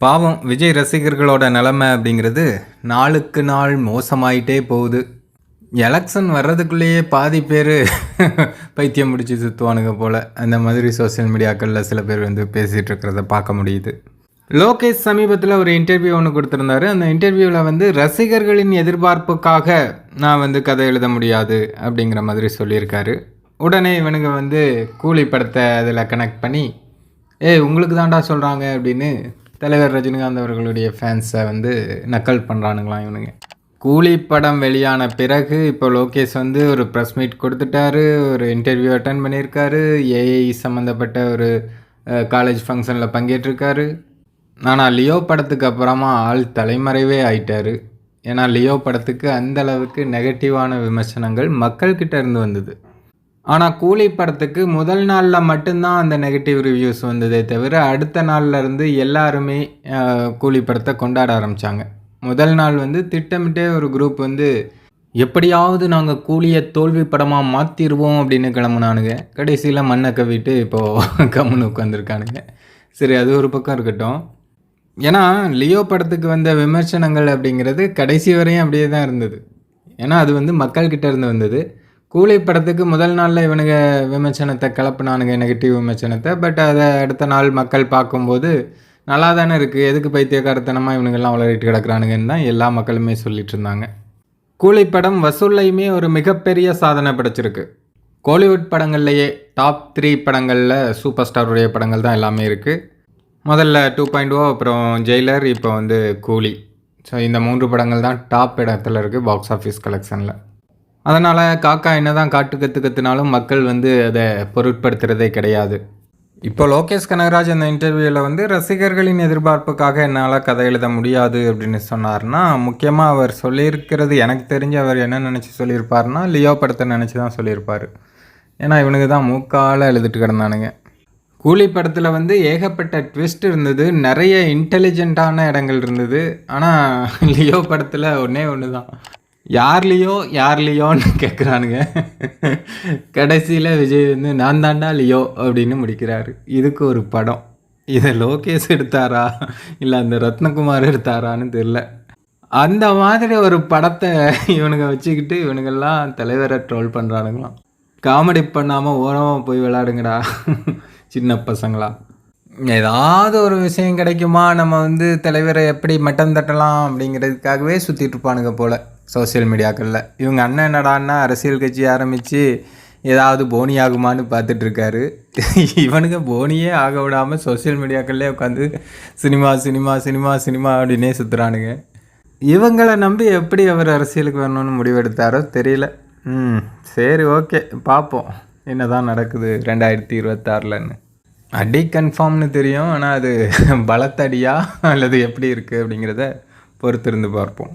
பாவம் விஜய் ரசிகர்களோட நிலைமை அப்படிங்கிறது நாளுக்கு நாள் மோசமாயிட்டே போகுது. எலெக்ஷன் வர்றதுக்குள்ளேயே பாதி பேர் பைத்தியம் முடிச்சு சுற்றுவானுங்க போல். அந்த மாதிரி சோஷியல் மீடியாக்களில் சில பேர் வந்து பேசிகிட்டு இருக்கிறத பார்க்க முடியுது. லோகேஷ் சமீபத்தில் ஒரு இன்டர்வியூ ஒன்று கொடுத்துருந்தாரு. அந்த இன்டர்வியூவில் வந்து ரசிகர்களின் எதிர்பார்ப்புக்காக நான் வந்து கதை எழுத முடியாது அப்படிங்கிற மாதிரி சொல்லியிருக்காரு. உடனே இவனுங்க வந்து கூலி படத்தை அதில் கனெக்ட் பண்ணி ஏய் உங்களுக்கு தாண்டா சொல்கிறாங்க அப்படின்னு தலைவர் ரஜினிகாந்த் அவர்களுடைய ஃபேன்ஸை வந்து நக்கல் பண்ணுறானுங்களாம் இவனுங்க. கூலி படம் வெளியான பிறகு இப்போ லோகேஷ் வந்து ஒரு ப்ரெஸ் மீட் கொடுத்துட்டாரு ஒரு இன்டர்வியூ அட்டன் பண்ணியிருக்காரு ஏஐ சம்மந்தப்பட்ட ஒரு காலேஜ் ஃபங்க்ஷனில் பங்கேற்றிருக்காரு. ஆனால் லியோ படத்துக்கு அப்புறமா ஆள் தலைமறைவே ஆயிட்டார். ஏன்னா லியோ படத்துக்கு அந்த அளவுக்கு நெகட்டிவான விமர்சனங்கள் மக்கள்கிட்ட இருந்து வந்தது. ஆனால் கூலி படத்துக்கு முதல் நாளில் மட்டும்தான் அந்த நெகட்டிவ் ரிவ்யூஸ் வந்ததே தவிர அடுத்த நாள்லேருந்து எல்லாருமே கூலி படத்தை கொண்டாட ஆரம்பித்தாங்க முதல் நாள் வந்து திட்டமிட்டே ஒரு குரூப் வந்து எப்படியாவது நாங்கள் கூலியை தோல்வி படமாக மாற்றிடுவோம் அப்படின்னு கிளம்புனானுங்க. கடைசியில் மண்ணை கவிட்டு இப்போது கம்முன்னு உட்காந்துருக்கானுங்க சரி அது ஒரு பக்கம் இருக்கட்டும். ஏன்னா லியோ படத்துக்கு வந்த விமர்சனங்கள் அப்படிங்கிறது கடைசி வரையும் அப்படியே தான் இருந்தது. ஏன்னா அது வந்து மக்கள்கிட்ட இருந்து வந்தது. கூலி படத்துக்கு முதல் நாளில் இவனுங்க விமர்சனத்தை கிளப்புனானுங்க நெகட்டிவ் விமர்சனத்தை. பட் அதை அடுத்த நாள் மக்கள் பார்க்கும்போது நல்லா தானே இருக்குது எதுக்கு பைத்தியக்காரத்தனமாக இவனுங்கெல்லாம் வளரிட்டு கிடக்குறானுங்கன்னு தான் எல்லா மக்களுமே சொல்லிட்டு இருந்தாங்க. கூலி படம் வசூல்லையுமே ஒரு மிகப்பெரிய சாதனை படைச்சிருக்கு. கோலிவுட் படங்கள்லையே டாப் த்ரீ படங்களில் சூப்பர் ஸ்டாருடைய படங்கள் தான் எல்லாமே இருக்குது முதல்ல டூ பாயிண்ட் ஓ அப்புறம் ஜெயிலர் இப்போ வந்து கூலி. ஸோ இந்த மூன்று படங்கள் தான் டாப் இடத்துல இருக்குது பாக்ஸ் ஆஃபீஸ் கலெக்ஷனில் அதனால் காக்கா என்ன தான் காட்டு கற்று கற்றுனாலும் மக்கள் வந்து அதை பொருட்படுத்துகிறதே கிடையாது. இப்போ லோகேஷ் கனகராஜ் அந்த இன்டர்வியூவில் வந்து ரசிகர்களின் எதிர்பார்ப்புக்காக என்னால் கதை எழுத முடியாது அப்படின்னு சொன்னார்னா முக்கியமாக அவர் சொல்லியிருக்கிறது எனக்கு தெரிஞ்சு அவர் என்ன நினச்சி சொல்லியிருப்பார்னா லியோ படத்தை நினச்சி தான் சொல்லியிருப்பார். ஏன்னா இவனுக்கு தான் மூக்கால எழுதிட்டு கிடந்தானுங்க. கூலி படத்தில் வந்து ஏகப்பட்ட ட்விஸ்ட் இருந்தது. நிறைய இன்டெலிஜென்ட்டான இடங்கள் இருந்தது. ஆனால் லியோ படத்தில் ஒன்றே ஒன்று தான் யார்லேயோ யார்லியோன்னு கேட்குறானுங்க கடைசியில் விஜய் வந்து நான் தாண்டா லியோ அப்படின்னு முடிக்கிறாரு. இதுக்கு ஒரு படம். இதை லோகேஷ் எடுத்தாரா? இல்லை அந்த ரத்னகுமார் எடுத்தாரான்னு தெரில அந்த மாதிரி ஒரு படத்தை இவனுங்க வச்சுக்கிட்டு இவனுங்கெல்லாம் தலைவரை ட்ரோல் பண்ணுறானுங்களாம் காமெடி பண்ணாமல் ஓரமாக போய் விளாடுங்கடா சின்ன பசங்களா. ஏதாவது ஒரு விஷயம் கிடைக்குமா? நம்ம வந்து தலைவரை எப்படி மட்டம் தட்டலாம் அப்படிங்கிறதுக்காகவே சுற்றிட்டு இருப்பானுங்க போல் சோஷியல் மீடியாக்களில். இவங்க அண்ணன் என்னடான்னா அரசியல் கட்சி ஆரம்பித்து ஏதாவது போனி ஆகுமான்னு பார்த்துட்ருக்காரு. இவனுங்க போனியே ஆக விடாமல் சோஷியல் மீடியாக்கள்லேயே உட்காந்து சினிமா சினிமா சினிமா சினிமா அப்படின்னே சுற்றுறானுங்க இவங்களை நம்பி எப்படி அவர் அரசியலுக்கு வரணும்னு முடிவெடுத்தாரோ தெரியல. ம் சரி ஓகே பார்ப்போம். என்ன தான் நடக்குது ரெண்டாயிரத்தி இருபத்தாறுலன்னு. அடி கன்ஃபார்ம்னு தெரியும் ஆனால் அது பலத்தடியா அல்லது எப்படி இருக்குது அப்படிங்கிறத பொறுத்திருந்து பார்ப்போம்.